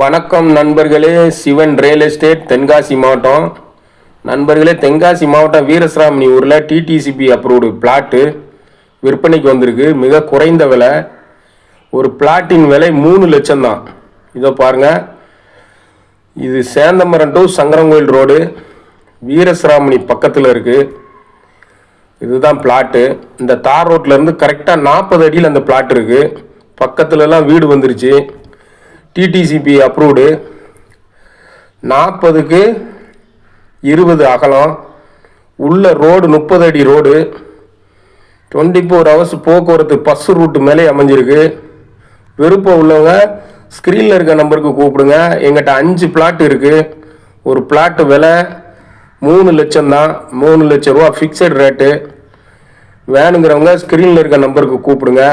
வணக்கம் நண்பர்களே Sivan real estate Tenkasi மாவட்டம். நண்பர்களே தென்காசி மாவட்டம் வீரசிராமணி ஊரில் டிடிசிபி அப்ரூவ்டு பிளாட்டு விற்பனைக்கு வந்திருக்கு. மிக குறைந்த விலை. ஒரு பிளாட்டின் விலை மூணு லட்சம் தான். இதோ பாருங்க. இது சேந்தமரம் டு சங்கரங்கோயில் ரோடு வீரசிராமணி பக்கத்தில் இருக்குது இதுதான் பிளாட்டு. இந்த தார் ரோட்ல இருந்து கரெக்டாக நாற்பது அடியில் அந்த பிளாட் இருக்குது பக்கத்துலலாம் வீடு வந்துருச்சு. டிடிசிபி அப்ரூவ்டு நாற்பதுக்கு இருபது அகலம். உள்ள ரோடு முப்பது அடி ரோடு டுவெண்ட்டி ஃபோர் ஹவர்ஸ் போக்குவரத்து பஸ் ரூட்டு மேலே அமைஞ்சிருக்கு. விருப்பம் உள்ளவங்க ஸ்க்ரீனில் இருக்க நம்பருக்கு கூப்பிடுங்க. எங்கிட்ட அஞ்சு பிளாட் இருக்குது ஒரு பிளாட்டு விலை மூணு லட்சம் தான். மூணு லட்ச ரூபா ஃபிக்ஸட் ரேட்டு வேணுங்கிறவங்க ஸ்க்ரீனில் இருக்க நம்பருக்கு கூப்பிடுங்க.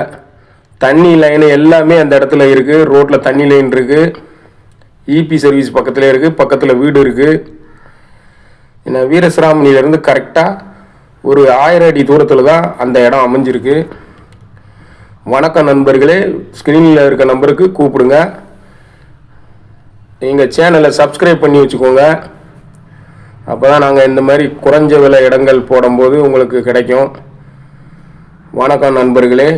தண்ணி லைன் எல்லாமே அந்த இடத்துல இருக்குது ரோட்டில் தண்ணி லைன் இருக்குது இபி சர்வீஸ் பக்கத்தில் இருக்குது பக்கத்தில் வீடு இருக்குது ஏன்னா வீரசிராமணியிலேருந்து கரெக்டாக ஒரு ஆயிரம் அடி தூரத்தில் தான் அந்த இடம் அமைஞ்சிருக்கு. வணக்கம் நண்பர்களே. ஸ்க்ரீனில் இருக்க நம்பருக்கு கூப்பிடுங்க. எங்கள் சேனலை சப்ஸ்கிரைப் பண்ணி வச்சுக்கோங்க. அப்போ தான் நாங்கள் இந்த மாதிரி குறைஞ்ச விலை இடங்கள் போடும்போது உங்களுக்கு கிடைக்கும். வணக்கம் நண்பர்களே.